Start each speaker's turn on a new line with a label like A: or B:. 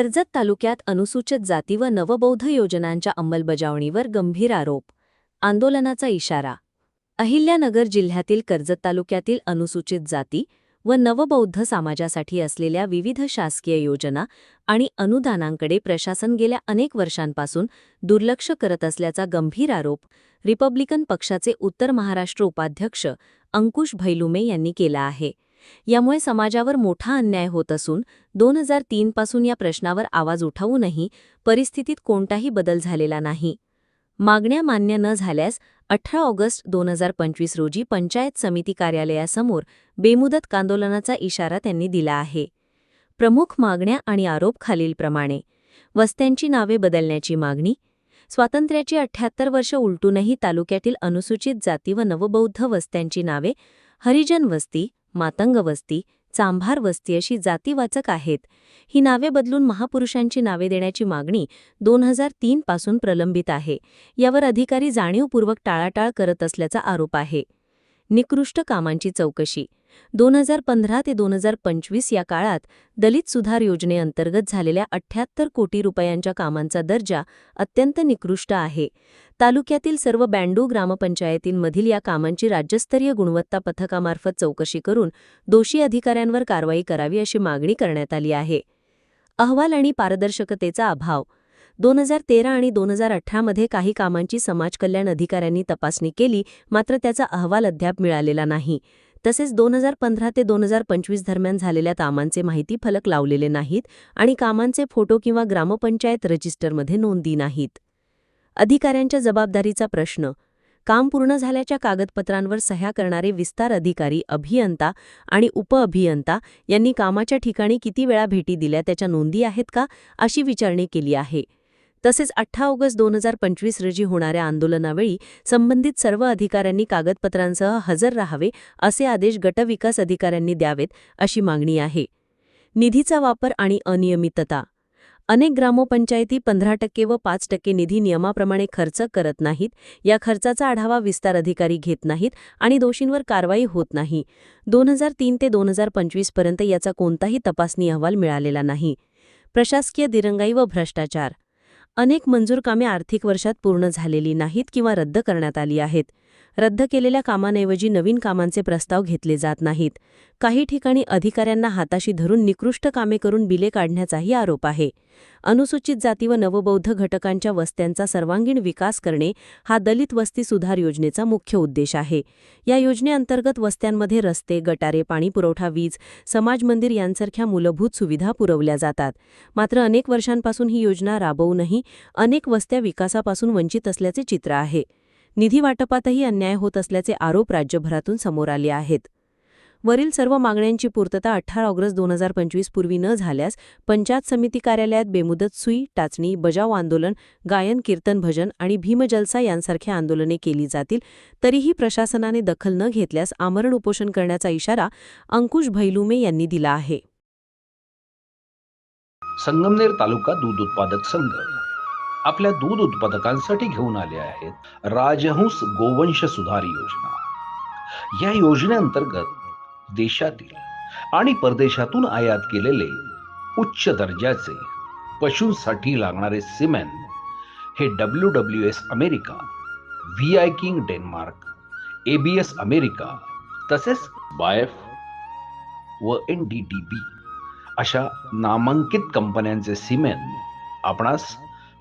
A: कर्जत तालुक्यात अनुसूचित जाती व नवबौद्ध योजनांच्या अंमलबजावणीवर गंभीर आरोप आंदोलनाचा इशारा. अहिल्यानगर जिल्ह्यातील कर्जत तालुक्यातील अनुसूचित जाती व नवबौद्ध समाजासाठी असलेल्या विविध शासकीय योजना आणि अनुदानांकडे प्रशासन गेल्या अनेक वर्षांपासून दुर्लक्ष करत असल्याचा गंभीर आरोप रिपब्लिकन पक्षाचे उत्तर महाराष्ट्र उपाध्यक्ष अंकुश भैलुमे यांनी केला आहे. यामुळे समाजावर मोठा अन्याय होत असून दोन हजार तीन पासून या प्रश्नावर आवाज उठवूनही परिस्थितीत कोणताही बदल झालेला नाही. मागण्या मान्य न झाल्यास अठरा ऑगस्ट दोन हजार पंचवीस रोजी पंचायत समिती कार्यालयासमोर बेमुदत आंदोलनाचा इशारा त्यांनी दिला आहे. प्रमुख मागण्या आणि आरोप खालीलप्रमाणे. वस्त्यांची नावे बदलण्याची मागणी. स्वातंत्र्याची अठ्ठ्याहत्तर वर्ष उलटूनही तालुक्यातील अनुसूचित जाती व नवबौद्ध वस्त्यांची नावे. हरिजन वस्ती. मातंग वस्ती चांभार वस्ती अशी जातीवाचक आहेत. ही नावे बदलून महापुरुषांची नावे देण्याची मागणी दोन हजार तीन पासून प्रलंबित आहे. यावर अधिकारी जाणीवपूर्वक टाळाटाळ करत असल्याचा आरोप आहे. निकृष्ट कामांची चौकशी. दोन हजार पंधरा ते दोन हजार पंचवीस या काळात दलित सुधार योजनेअंतर्गत झालेल्या अठ्ठ्याहत्तर कोटी रुपयांच्या कामांचा दर्जा अत्यंत निकृष्ट आहे. तालुक्यातील सर्व बँडू ग्रामपंचायतींमधील या कामांची राज्यस्तरीय गुणवत्ता पथकामार्फत चौकशी करून दोषी अधिकाऱ्यांवर कारवाई करावी अशी मागणी करण्यात आली आहे. अहवाल आणि पारदर्शकतेचा अभाव दोन हजार तेरा आणि दोन हजार अठरामध्ये काही कामांची समाज कल्याण अधिकाऱ्यांनी तपासणी केली मात्र त्याचा अहवाल अद्याप मिळालेला नाही. तसेच दोन हजार पंधरा ते दोन हजार पंचवीस दरम्यान झालेल्या कामांचे माहिती फलक लावलेले नाहीत आणि कामांचे फोटो किंवा ग्रामपंचायत रजिस्टरमध्ये नोंदी नाहीत. अधिकाऱ्यांच्या जबाबदारीचा प्रश्न. काम पूर्ण झाल्याच्या कागदपत्रांवर सह्या करणारे विस्तार अधिकारी अभियंता आणि उपअभियंता यांनी कामाच्या ठिकाणी किती वेळा भेटी दिल्या त्याच्या नोंदी आहेत का अशी विचारणी केली आहे. तसेच अठरा ऑगस्ट दोन हजार पंचवीस रोजी होणाऱ्या आंदोलनावेळी संबंधित सर्व अधिकाऱ्यांनी कागदपत्रांसह हजर राहावे असे आदेश गटविकास अधिकाऱ्यांनी द्यावेत अशी मागणी आहे. निधीचा वापर आणि अनियमितता. अनेक ग्रामपंचायती पंधरा टक्के व पाच टक्के निधी नियमाप्रमाणे खर्च करत नाहीत या खर्चाचा आढावा विस्तार अधिकारी घेत नाहीत आणि दोषींवर कारवाई होत नाही. दोन हजार तीन ते दोन हजार पंचवीसपर्यंत याचा कोणताही तपासणी अहवाल मिळालेला नाही. प्रशासकीय दिरंगाई व भ्रष्टाचार. अनेक मंजूर कामे आर्थिक वर्षात पूर्ण झालेली नाहीत किंवा रद्द करण्यात आली आहेत. रद्द केलेल्या कामांऐवजी नवीन कामांचे प्रस्ताव घेतले जात नाहीत. काही ठिकाणी अधिकाऱ्यांना हाताशी धरून निकृष्ट कामे करून बिले काढण्याचाही आरोप आहे. अनुसूचित जाती व नवबौद्ध घटकांच्या वस्त्यांचा सर्वांगीण विकास करणे हा दलित वस्ती सुधार योजनेचा मुख्य उद्देश आहे. या योजनेअंतर्गत वस्त्यांमध्ये रस्ते गटारे पाणीपुरवठा वीज समाज मंदिर यांसारख्या मूलभूत सुविधा पुरवल्या जातात. मात्र अनेक वर्षांपासून ही योजना राबवूनही अनेक वस्त्या विकासापासून वंचित असल्याचे चित्र आहे. निधी वाटपातही अन्याय होत असल्याचे आरोप राज्यभरातून समोर आले आहेत. वरील सर्व मागण्यांची पूर्तता अठरा ऑगस्ट दोन हजार पंचवीस पूर्वी न झाल्यास पंचायत समिती कार्यालयात बेमुदत सुई टाचणी बजाव आंदोलन गायन कीर्तन भजन आणि भीमजलसा यांसारख्या आंदोलने केली जातील तरीही प्रशासनाने दखल न घेतल्यास आमरण उपोषण करण्याचा इशारा अंकुश भैलुमे यांनी दिला आहे.
B: संगमनेर तालुका दूध उत्पादक संघ आपल्या दूध उत्पादकांसाठी घेऊन आले आहेत राजहंस गोवंश सुधार योजना. या योजनेअंतर्गत देशातील आणि परदेशातून आयात केलेले उच्च दर्जाचे पशूंसाठी लागणारे सिमेंट हे W W S America V I king Denmark A B S America तसेच बायफ व एन डी टी बी अशा नामांकित कंपन्यांचे सिमेंट आपणास